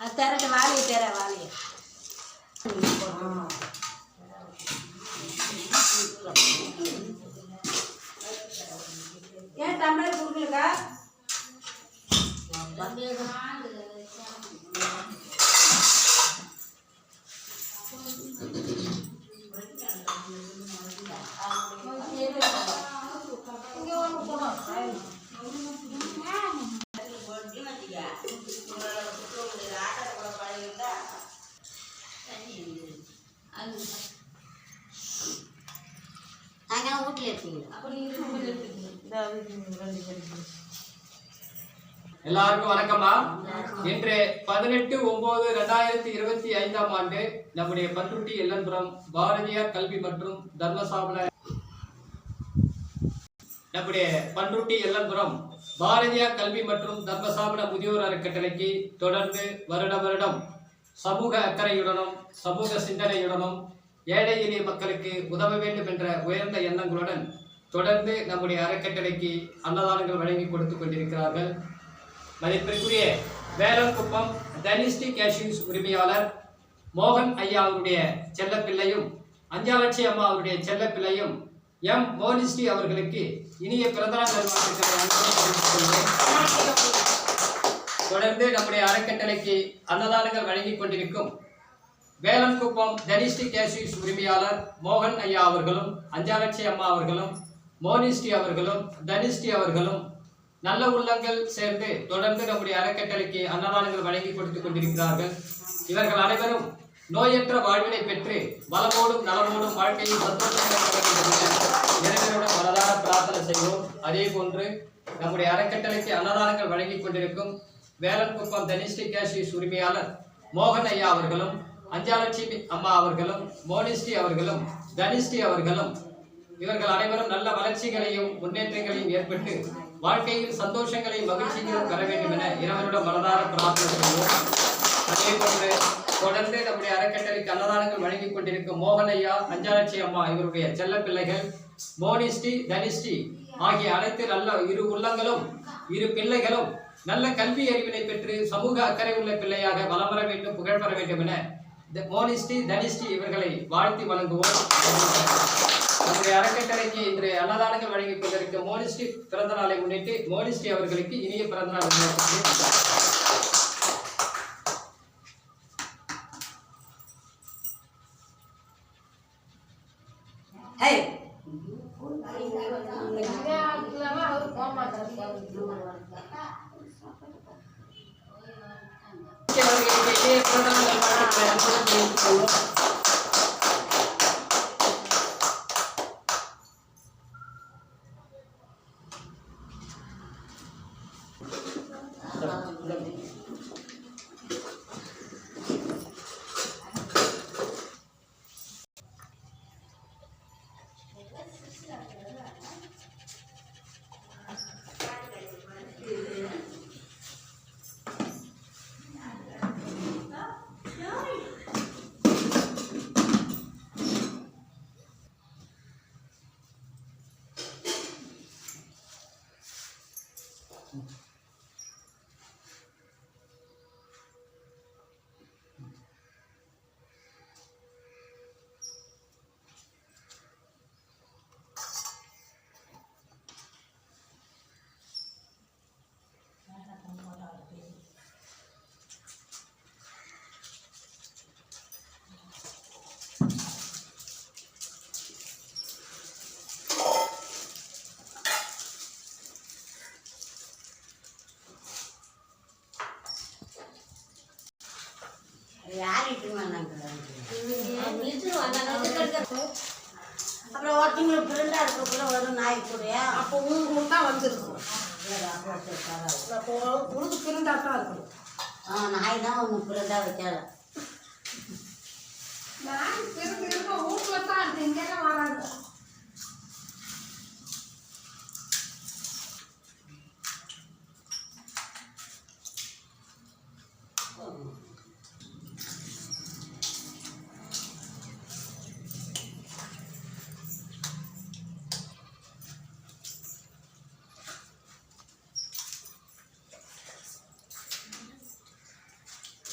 அது திரட்டு வாழையை தேர வாழையை ஏன் டம்ளர் கொடுக்கலக்கா? எல்லாருக்கும் வணக்கம்மா. இன்று பதினெட்டு ஒன்பது ரெண்டாயிரத்தி இருபத்தி ஐந்தாம் ஆண்டு நம்முடைய பண்ருட்டி எல்லன்புரம் பாரதியார் கல்வி மற்றும் தர்மசாபன நம்முடைய பண்ருட்டி எல்லன்புரம் பாரதியார் கல்வி மற்றும் தர்மசாபன முதியோர் அறக்கட்டளைக்கு தொடர்ந்து வருட வருடம் சமூக அக்கறையுடனும் சமூக சிந்தனையுடனும் ஏழை எளிய மக்களுக்கு உதவ வேண்டும் என்ற உயர்ந்த எண்ணங்களுடன் தொடர்ந்து நம்முடைய அறக்கட்டளைக்கு அன்னதானங்கள் வழங்கி கொடுத்து கொண்டிருக்கிறார்கள். மதிப்பிற்குரிய வேலங்குப்பம் தனிஸ்டி கேஷ்யூஸ் உரிமையாளர் மோகன் ஐயா அவருடைய செல்லப்பிள்ளையும் அஞ்சாலட்சி அம்மா அவருடைய செல்லப்பிள்ளையும் எம். மோனிஸ்டி அவர்களுக்கு இனிய பிறந்தநாள் நல்வாழ்த்துக்களை தொடர்ந்து நம்முடைய அறக்கட்டளைக்கு அன்னதானங்கள் வழங்கிக் கொண்டிருக்கும் வேலன்குப்பம் தனிஸ்டி கேஷ்யூஸ் உரிமையாளர் மோகன் ஐயா அவர்களும் அஞ்சாலட்சி அம்மா அவர்களும் மோனிஸ்டி அவர்களும் தனிஸ்டி அவர்களும் நல்ல உள்ளங்கள் சேர்ந்து தொடர்ந்து நம்முடைய அறக்கட்டளைக்கு அன்னதானங்கள் வழங்கி கொடுத்துக் கொண்டிருக்கிறார்கள். இவர்கள் அனைவரும் நோயற்ற வாழ்வினை பெற்று வளமோடும் நலமோடும் வாழ்க்கையில் சந்தோஷமாக இறைவனுடன் மனதார பிரார்த்தனை செய்வோம். அதே போன்று நம்முடைய அறக்கட்டளைக்கு அன்னதானங்கள் வழங்கிக் கொண்டிருக்கும் வேலன்குப்பம் தனிஸ்டி கேஷிஸ் உரிமையாளர் மோகன் ஐயா அவர்களும் அஞ்சாலட்சுமி அம்மா அவர்களும் மோனிஸ்டி அவர்களும் தனிஷ்டி அவர்களும் இவர்கள் அனைவரும் நல்ல வளர்ச்சிகளையும் முன்னேற்றங்களையும் ஏற்பட்டு வாழ்க்கையில் சந்தோஷங்களையும் மகிழ்ச்சிகளும் பெற வேண்டும் என இறைவனிடம் மனதார பிரார்த்தனை செய்வோம். அதே போன்று தொடர்ந்து நம்முடைய அறக்கட்டளைக்கு அன்னதானங்கள் வழங்கிக் கொண்டிருக்கும் மோகன் ஐயா அஞ்சாலட்சி அம்மா இவருடைய செல்ல பிள்ளைகள் மோனிஸ்டி தனிஷ்டி ஆகிய அனைத்து நல்ல இரு உள்ளங்களும் இரு பிள்ளைகளும் நல்ல கல்வி அறிவினை பெற்று சமூக அக்கறை உள்ள பிள்ளையாக வலம் வர வேண்டும் புகழ் பெற வேண்டும் என மோனிஸ்டி தனிஷ்டி இவர்களை வாழ்த்தி வழங்குவோம். நம்முடைய அறக்கட்டளைக்கு இன்று அன்னதானங்கள் வழங்கிக் கொண்டிருக்கும் மோனிஸ்டி பிறந்த நாளை முன்னிட்டு மோனிஸ்டி அவர்களுக்கு இனிய பிறந்த நாள் அவர்களுக்கு இனிய பிறந்த நாள் நல்வாழ்த்துக்களை யார் இட்டுன்னு வந்தாங்க? அப்புறம் ஒருத்தவங்களுக்கு பிரெண்டா இருக்கக்குள்ள வரும் நாய் கூடயா? அப்போ உங்களுக்கு தான் வந்திருக்கும். அப்போ பிரிண்டா தான் இருக்கணும். ஆ நாய் தான் ஒன்று பிறந்தா வைக்கல நான் பிறகு இருக்க வீட்டில் தான் இருக்கு. இங்கெல்லாம் வராது.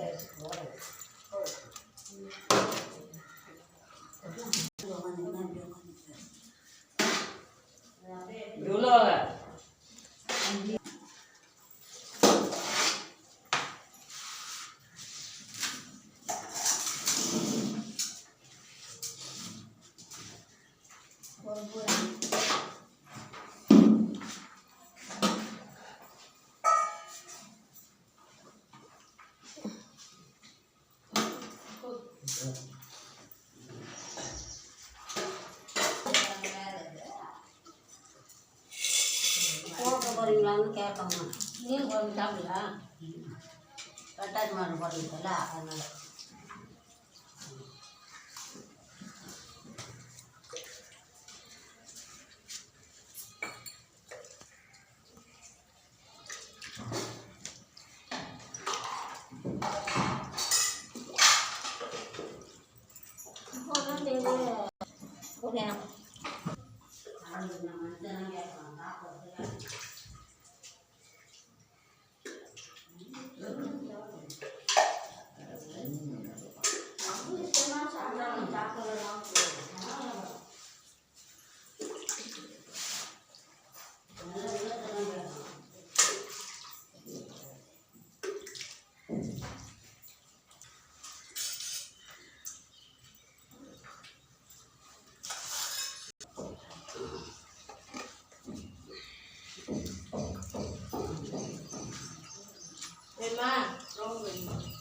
在喝嘞 போக போகிறீங்களான்னு கேட்பாங்க நீங்கள் கொஞ்சம் சாப்பிடலாம் கட்டாரி மாடு போடுறீங்களா அதனால். correndo. 妈找死呢